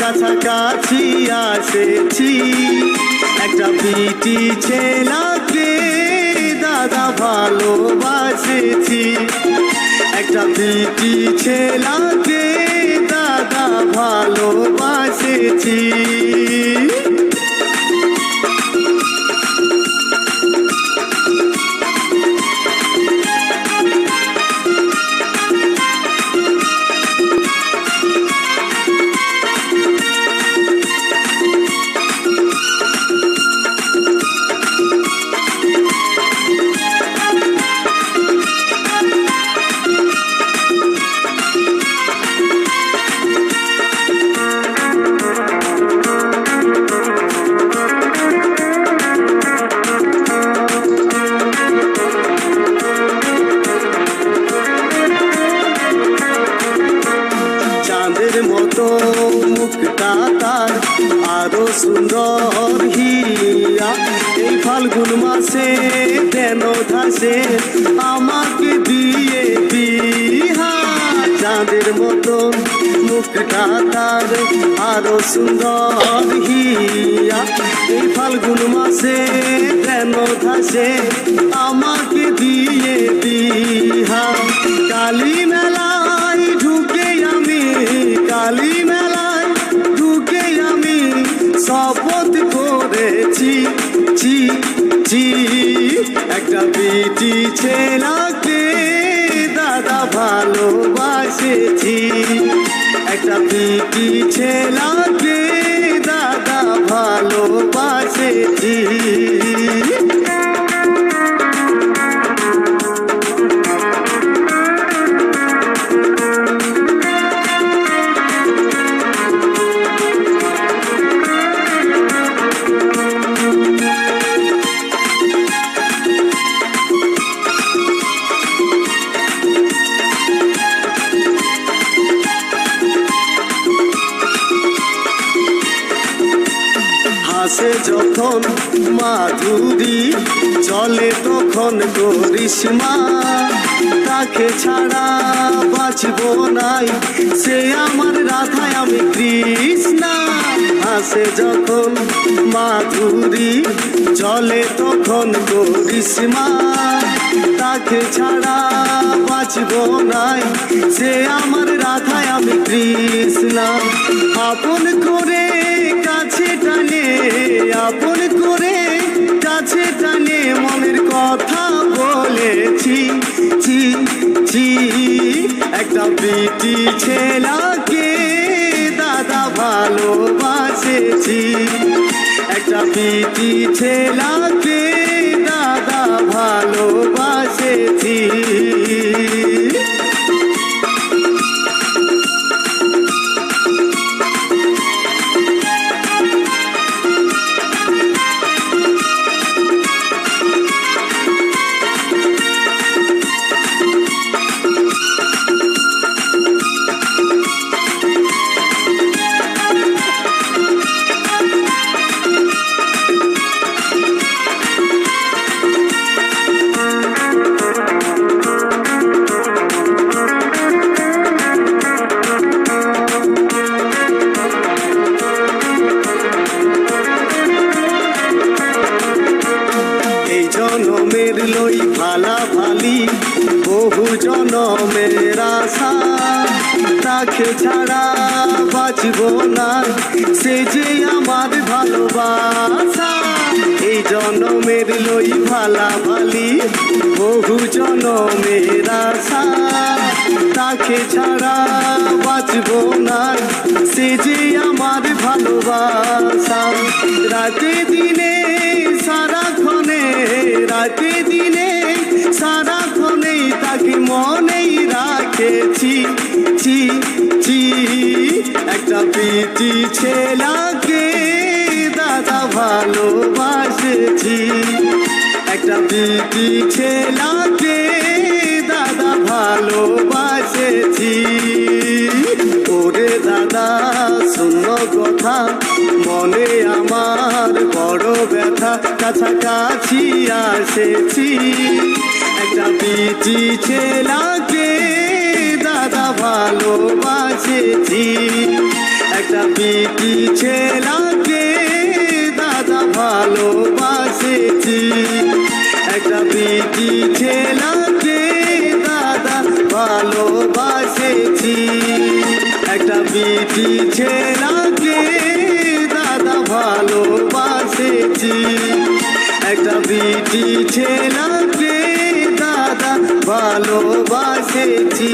কাছাকাছি আসেছি। একটা পিটি ছেলাকে দাদা ভালোবাসেছি। একটা পিটি ছেলাকে সুন্দর হিয়া এই ফাল্গুন মাসে কেন ধাসে আমাকে দিয়ে বিহা চাঁদের মতো মুখটা তার আরও সুন্দর হিয়া এই ফাল্গুন মাসে কেন ধাসে আমাকে দিয়ে বিহা চি একটা বিটি ছেলাকে দাদা ভালোবাসেছি। একটা বিটি ছেলাকে যখন মাধুরী চলে তখন করিসমা তাকে ছাড়া বাঁচব নাই, সে আমার রাধায় আমি কৃষ্ণা। হাসে যখন মাধুরী চলে তখন করিসমা তাকে ছাড়া বাঁচব নাই, সে আমার রাধায় আমি কৃষ্ণা। আপন করে ছেলাকে দাদা ভালোবাসেছি? একটা বিটি ছেলাকে জনমের লই ভালা ভালি বহু জনমের আশা। তাকে ছাড়া বাঁচব না, সে যে আমার ভালোবাসা। এই জনমের লই ভালা ভালি বহু জনমের আশা। তাকে ছাড়া বাঁচব না, সে যে আমার ভালোবাসা। রাতে দিনে সারাক্ষণে রাতে প্রীতি ছেলাকে দাদা ভালোবাসেছি। একটা বিটি ছেলাকে দাদা ভালোবাসেছি। ওরে দাদা শূন্য কথা, মনে আমার বড় ব্যথা, কাছাকাছি আসেছি। একটা বিটি ছেলাকে দাদা ভালোবাসেছি। একটা বিটি ছেলাকে দাদা ভালোবাসেছি। একটা বিটি ছেলাকে দাদা ভালোবাসেছি। একটা বিটি ছেলাকে দাদা ভালোবাসেছি। একটা বিটি ছেলাকে দাদা ভালোবাসেছি।